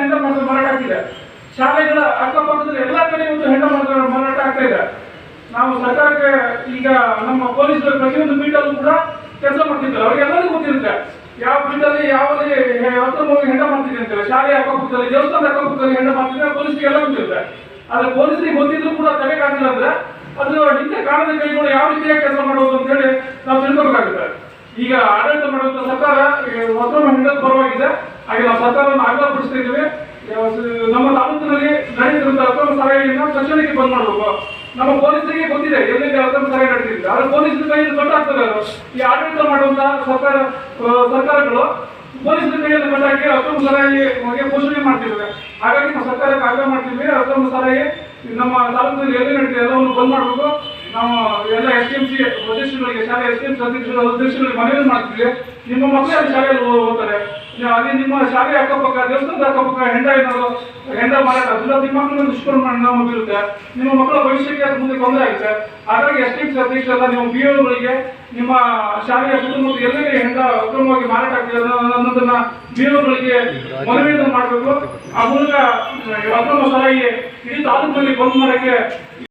ಹೆಂಡ ಮಾರಾಟ ಮಾರಾಟ ಆಗ್ತಿದೆ. ಶಾಲೆಗಳ ಅಕ್ಕಪಕ್ಕದಲ್ಲಿ ಎಲ್ಲಾ ಕಡೆ ಒಂದು ಹೆಂಡ ಮಾರಾಟ ಮಾರಾಟ ಆಗ್ತಾ ಇದೆ. ನಾವು ಸರ್ಕಾರಕ್ಕೆ ಈಗ ನಮ್ಮ ಪೊಲೀಸರು ಪ್ರತಿಯೊಂದು ಬೀಟಲ್ಲೂ ಕೂಡ ಕೆಲಸ ಮಾಡ್ತಿದ್ದಾರೆ. ಅವ್ರಿಗೆಲ್ಲರಿಗೂ ಗೊತ್ತಿರುತ್ತೆ. ಯಾವ ಬೀಟಲ್ಲಿ, ಯಾವಲ್ಲಿ ಅಕ್ರಮವಾಗಿ ಹೆಂಡ ಮಾಡ್ತಿದೆ ಅಂತೇಳಿ ಶಾಲೆ ಅಕ್ಕಪಕ್ಕದಲ್ಲಿ ದೇವಸ್ಥಾನದ ಅಕ್ಕಪಕ್ಕದಲ್ಲಿ ಹೆಂಡ ಮಾಡ್ತಿದ್ರೆ ಪೊಲೀಸರಿಗೆ ಎಲ್ಲ ಗೊತ್ತಿರುತ್ತೆ. ಆದ್ರೆ ಪೊಲೀಸರಿಗೆ ಗೊತ್ತಿದ್ರು ಕೂಡ ತಡೆಗಾಗಿಲ್ಲ ಅಂದ್ರೆ ಅದು ಹಿಂದೆ ಕಾಣದ ಕೈಗಳು ಯಾವ ರೀತಿಯ ಕೆಲಸ ಮಾಡುವುದು ಅಂತ ಹೇಳಿ ನಾವು ತಿಳ್ಕೊಬೇಕಾಗುತ್ತೆ. ಈಗ ಆಡಳಿತ ಮಾಡುವಂತ ಸರ್ಕಾರ ಪರವಾಗಿದೆ ಹಾಗೆ ನಾವು ಸರ್ಕಾರವನ್ನು ಆಗ್ರಹಪಡಿಸ್ತಾ ಇದ್ದೀವಿ ನಮ್ಮ ತಾಲೂಕಿನಲ್ಲಿ ನಡೆಯುತ್ತಿರುವಂತಹ ಅಕ್ರಮ ಸಾಗಾಣಿಕೆಯನ್ನು ತಕ್ಷಣಕ್ಕೆ ಬಂದ್ ಮಾಡಬೇಕು. ನಮ್ಮ ಪೊಲೀಸರಿಗೆ ಗೊತ್ತಿದೆ, ಎಲ್ಲಿಂದ ಅಕ್ರಮ ಸಲಹೆ ನಡೆದಿದೆ. ಆದ್ರೆ ಪೊಲೀಸರ ಕೈಯಲ್ಲಿ ಕಟ್ಟಾಗ್ತದೆ ಈ ಆಡಳಿತ ಮಾಡುವಂತಹ ಸರ್ಕಾರ ಸರ್ಕಾರಗಳು ಪೊಲೀಸರ ಕೈಯಲ್ಲಿ ಬಂದಾಗಿ ಅಕ್ರಮ ಸಾರಾಯಿಗೆ ಪೋಷಣೆ ಮಾಡ್ತಿದ್ದಾರೆ ಹಾಗಾಗಿ ನಾವು ಸರ್ಕಾರಕ್ಕೆ ಆಗ್ರಹ ಮಾಡ್ತಿದ್ವಿ ಅಕ್ರಮ ಸಾರಾಯಿ ನಮ್ಮ ತಾಲೂಕಿನಲ್ಲಿ ಎಲ್ಲಿ ನಡೆದಿದೆ ಎಲ್ಲವನ್ನು ಬಂದ್ ಮಾಡಬೇಕು. ನಾವು ಎಲ್ಲ ಎಸ್ ಟಿ ಎಂ ಸಿ ಅಧ್ಯಕ್ಷರುಗಳಿಗೆ, ಶಾಲೆ ಎಸ್ ಟಿ ಎಂ ಸಿ ಅಧ್ಯಕ್ಷರ, ಅಧ್ಯಕ್ಷರುಗಳಿಗೆ ಮನವಿ ಮಾಡ್ತೀವಿ. ನಿಮ್ಮ ಮಕ್ಕಳು ಶಾಲೆಯಲ್ಲಿ ಅಲ್ಲಿ ನಿಮ್ಮ ಶಾಲೆ ಅಕ್ಕಪಕ್ಕ, ದೇವಸ್ಥಾನದ ಅಕ್ಕಪಕ್ಕ ಹೆಂಡ ಏನಾದ್ರು, ಹೆಂಡ ಮಾರಾಟ ಅದರ ನಿಮ್ಮ ಮಕ್ಕಳ ದುಷ್ಕರ್ಮ ನಮ್ಮ ಬೀರುತ್ತೆ ನಿಮ್ಮ ಮಕ್ಕಳ ಭವಿಷ್ಯಕ್ಕೆ ಅದು ಮುಂದೆ ತೊಂದರೆ ಆಗುತ್ತೆ. ಹಾಗಾಗಿ ಎಸ್ ಟಿ ನಿಮ್ಮ ಅಧ್ಯಕ್ಷರೆಲ್ಲ ನೀವು ಬಿ ಒಗಳಿಗೆ ನಿಮ್ಮ ಶಾಲೆಯ ಸುತ್ತಮುತ್ತ ಎಲ್ಲರಿಗೆ ಹೆಂಡ ಅಕ್ರಮವಾಗಿ ಮಾರಾಟ ಆಗ್ತದೆ ಅನ್ನೋ- ಅನ್ನೋದನ್ನ ಬಿ ಒಗಳಿಗೆ ಮನವಿಯನ್ನು ಮಾಡಬೇಕು. ಆ ಮೂಲಕ ಅಕ್ರಮ ಸಲಹೆ ಇಡೀ ತಾಲೂಕಿನಲ್ಲಿ ಬಂದ್ ಮಾಡಕ್ಕೆ